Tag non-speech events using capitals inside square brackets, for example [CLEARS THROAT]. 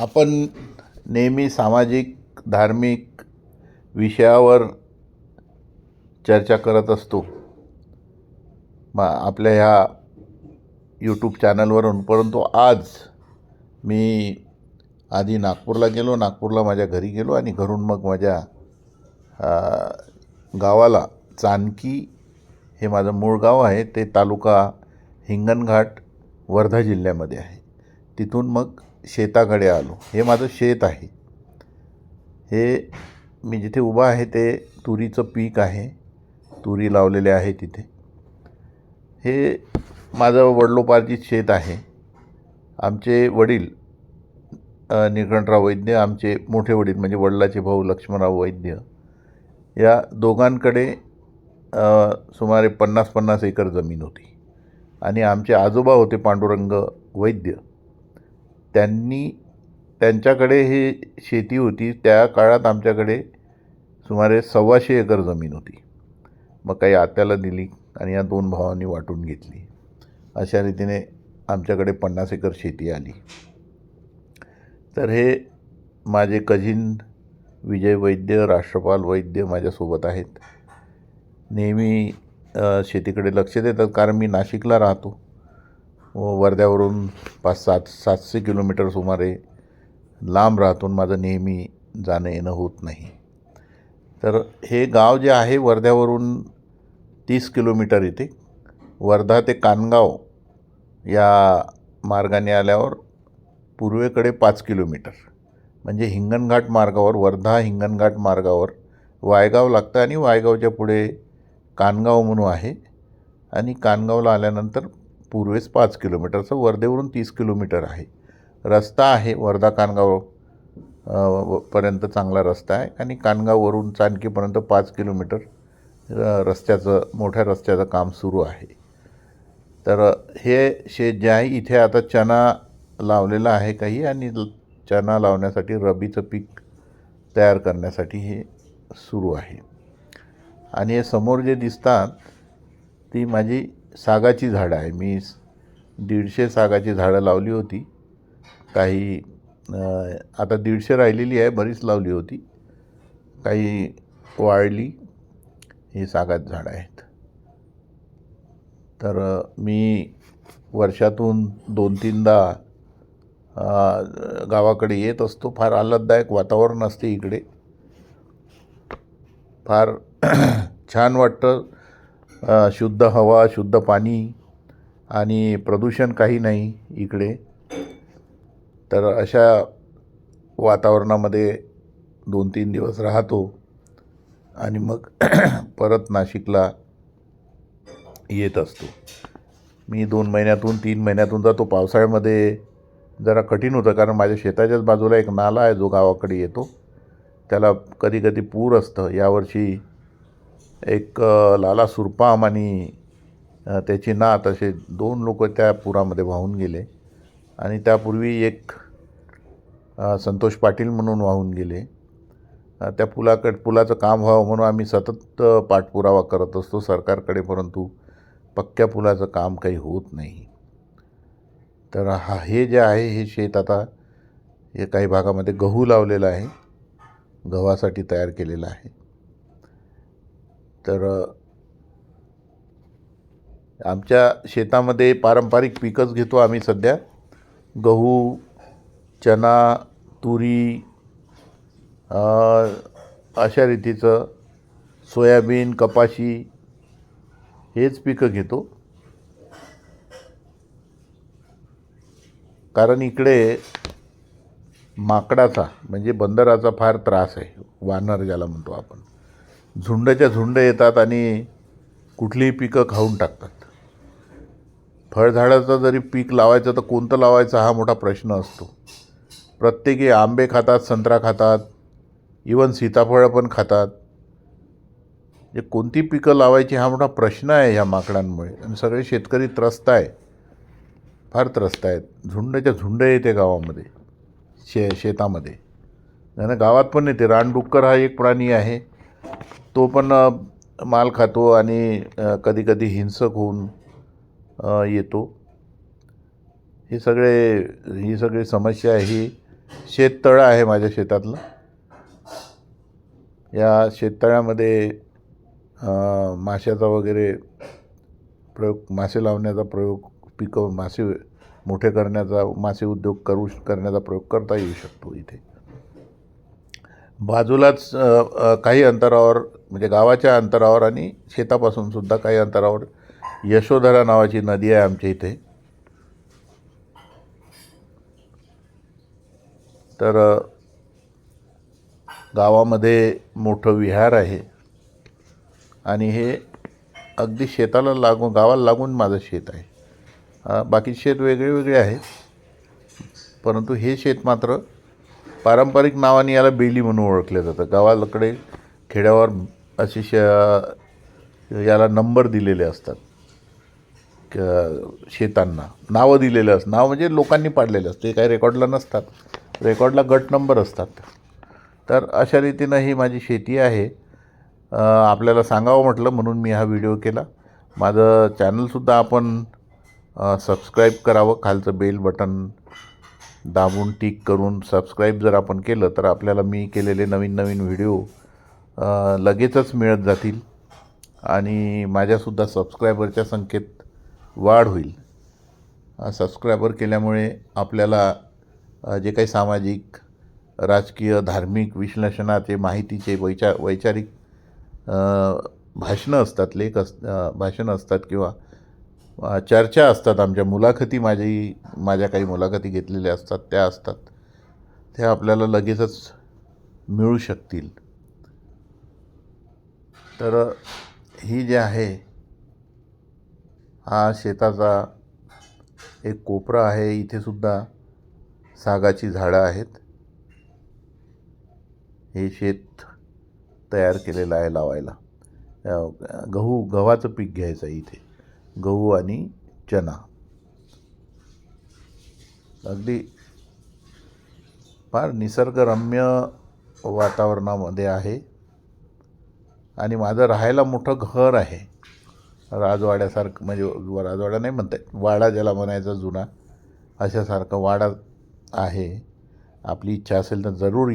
आपण नेहमी सामाजिक धार्मिक विषयावर चर्चा करत असतो. मग आपल्या ह्या यूट्यूब चॅनलवरून परंतु आज मी आधी नागपूरला गेलो नागपूरला माझ्या घरी गेलो आणि घरून मग माझ्या गावाला चानकी हे माझं मूळ गाव आहे. ते तालुका हिंगणघाट वर्धा जिल्ह्यामध्ये आहे. तिथून मग शेताकडे आलो. हे माझं शेत आहे. हे मी जिथे उभा आहे ते तुरीचं पीक आहे. तुरी लावलेले आहे तिथे. हे माझं वडलोपार्जित शेत आहे. आमचे वडील अ, निळकंठराव वैद्य आमचे मोठे वडील म्हणजे वडिलाचे भाऊ लक्ष्मणराव वैद्य या दोघांकडे सुमारे पन्नास पन्नास एकर जमीन होती. आणि आमचे आजोबा होते पांडुरंग वैद्य. त्यांनी त्यांच्याकडे हे शेती होती. त्या काळात आमच्याकडे सुमारे सव्वाशे एकर जमीन होती. मग काही आत्याला दिली आणि या दोन भावांनी वाटून घेतली. अशा रीतीने आमच्याकडे पन्नास एकर शेती आली. तर हे माझे कझिन विजय वैद्य राष्ट्रपाल वैद्य माझ्यासोबत आहेत. नेहमी शेतीकडे लक्ष देतात कारण मी नाशिकला राहतो. हो, वर्ध्यावरून पाच सात सातशे किलोमीटर सुमारे लांब राहतून माझं नेहमी जाणं येणं होत नाही. तर हे गाव जे आहे वर्ध्यावरून तीस किलोमीटर येते वर्धा ते कानगाव या मार्गाने आल्यावर पूर्वेकडे पाच किलोमीटर. म्हणजे हिंगणघाट मार्गावर वर्धा हिंगणघाट मार्गावर वायगाव लागतं आणि वायगावच्या पुढे कानगाव म्हणून आहे. आणि कानगावला आल्यानंतर पूर्वेस पाच किलोमीटरचं वर्धेवरून तीस किलोमीटर आहे. रस्ता आहे वर्धा कानगाव पर्यंत चांगला रस्ता आहे आणि कानगाववरून चाणकीपर्यंत पाच किलोमीटर रस्त्याचं मोठ्या रस्त्याचं काम सुरू आहे. तर हे शेत जे आहे इथे आता चना लावलेला आहे काही आणि चना लावण्यासाठी रबीचं पीक तयार करण्यासाठी हे सुरू आहे. आणि हे समोर जे दिसतात ती माझी सागाची झाडं आहे. मी दीडशे सागाची झाडं लावली होती. काही आता दीडशे राहिलेली आहे बरीच लावली होती. काही वाळली ही सागात झाडं आहेत. तर मी वर्षातून दोन तीनदा गावाकडे येत असतो. फार आल्हाददायक वातावरण असते इकडे. फार [CLEARS THROAT] छान वाटतं. शुद्ध हवा शुद्ध पाणी आणि प्रदूषण काही नाही इकडे. तर अशा वातावरणामध्ये दोन तीन दिवस राहतो आणि मग [CLEARS THROAT] परत नाशिकला येत असतो. मी दोन महिन्यातून तीन महिन्यातून जातो. पावसाळ्यामध्ये जरा कठीण होतं कारण माझ्या शेताच्याच बाजूला एक नाला आहे जो गावाकडे येतो. त्याला कधी कधी पूर असतं. यावर्षी एक लाला सुरपाम आणि त्याची नात असे दोन लोक त्या पुरामध्ये वाहून गेले. आणि त्यापूर्वी एक संतोष पाटील म्हणून वाहून गेले. त्या पुलाकड पुलाचं काम व्हावं म्हणून आम्ही सतत पाठपुरावा करत असतो सरकारकडे परंतु पक्क्या पुलाचं काम काही होत नाही. तर हा हे जे आहे हे शेत आता हे काही भागामध्ये गहू लावलेलं आहे. गव्हासाठी तयार केलेलं आहे. तर आमच्या शेतामध्ये पारंपरिक पिकच घेतो आम्ही सध्या. गहू चना तुरी अशा रीतीचं सोयाबीन कपाशी हेच पिकं घेतो. कारण इकडे माकडाचा म्हणजे बंदराचा फार त्रास आहे वानर ज्याला म्हणतो आपण. झुंडच्या झुंड येतात आणि कुठलीही पिकं खाऊन टाकतात. फळझाडाचं जरी पीक लावायचं तर कोणतं लावायचं हा मोठा प्रश्न असतो. प्रत्येकी आंबे खातात संत्रा खातात इवन सीताफळं पण खातात. जे कोणती पिकं लावायची हा मोठा प्रश्न आहे ह्या माकडांमुळे. आणि सगळे शेतकरी त्रस्त आहे. फार त्रस्त आहेत. झुंडच्या झुंड येते गावामध्ये शे शेतामध्ये आणि गावात पण येते. रानडुक्कर हा एक प्राणी आहे. तो पण माल खातो आणि कधीकधी हिंसक होऊन येतो. हे सगळे ही सगळी समस्या ही शेततळं आहे माझ्या शेतातलं. या शेततळ्यामध्ये माशाचा वगैरे प्रयोग मासे लावण्याचा प्रयोग पिकं मासे मोठे करण्याचा मासे उद्योग करू करण्याचा प्रयोग करता येऊ शकतो इथे. बाजूलाच काही अंतरावर म्हणजे गावाच्या अंतरावर आणि शेतापासून सुद्धा काही अंतरावर यशोधरा नावाची नदी आहे आमच्या इथे. तर गावामध्ये मोठं विहार आहे. आणि हे अगदी शेताला लागून गावाला लागून माझं शेत आहे. बाकी शेत वेगळे वेगळे आहे परंतु हे शेत मात्र पारंपरिक नावाने याला बेली म्हणून ओळखलं जातं. गावाकडे खेड्यावर असे श याला नंबर दिलेले असतात. क- शेतांना. नावं दिलेले असतात. नाव म्हणजे लोकांनी पाडलेले असते ते काही रेकॉर्डला नसतात. रेकॉर्डला गट नंबर असतात. तर अशा रीतीनं ही माझी शेती आहे. आपल्याला सांगावं म्हटलं म्हणून मी हा व्हिडिओ केला. माझं चॅनलसुद्धा आपण सबस्क्राईब करावं. खालचं बेल बटन दाबून टिक करून सबस्क्राईब जर आपण केलं तर आपल्याला मी केलेले नवीन नवीन व्हिडिओ लगेचच मिळत जातील आणि माझ्यासुद्धा सबस्क्रायबरच्या संख्येत वाढ होईल. सबस्क्रायबर केल्यामुळे आपल्याला जे काही सामाजिक राजकीय धार्मिक विश्लेषणाचे माहितीचे वैचा वैचारिक भाषणं असतात लेख अस भाषणं असतात किंवा चर्चा असतात. आमच्या मुलाखती माझी माझ्या काही मुलाखती घेतलेल्या असतात. त्या असतात. त्या आपल्याला लगेचच मिळू शकतील. तर ही जे आहे हा शेताचा एक कोपरा आहे. इथे सुद्धा सागाची झाडं आहेत. हे शेत तयार केलेलं आहे लावायला. गहू गव्हाचं पीक घ्यायचं आहे इथे. गहू आणि चना अगदी फार निसर्गरम्य वातावरणामध्ये आहे. आणि माझं राहायला मोठं घर आहे. राजवाड्यासारखं म्हणजे राजवाडा नाही म्हणता वाडा ज्याला म्हणायचा जुना अशासारखं वाडा आहे. आपली इच्छा असेल तर जरूर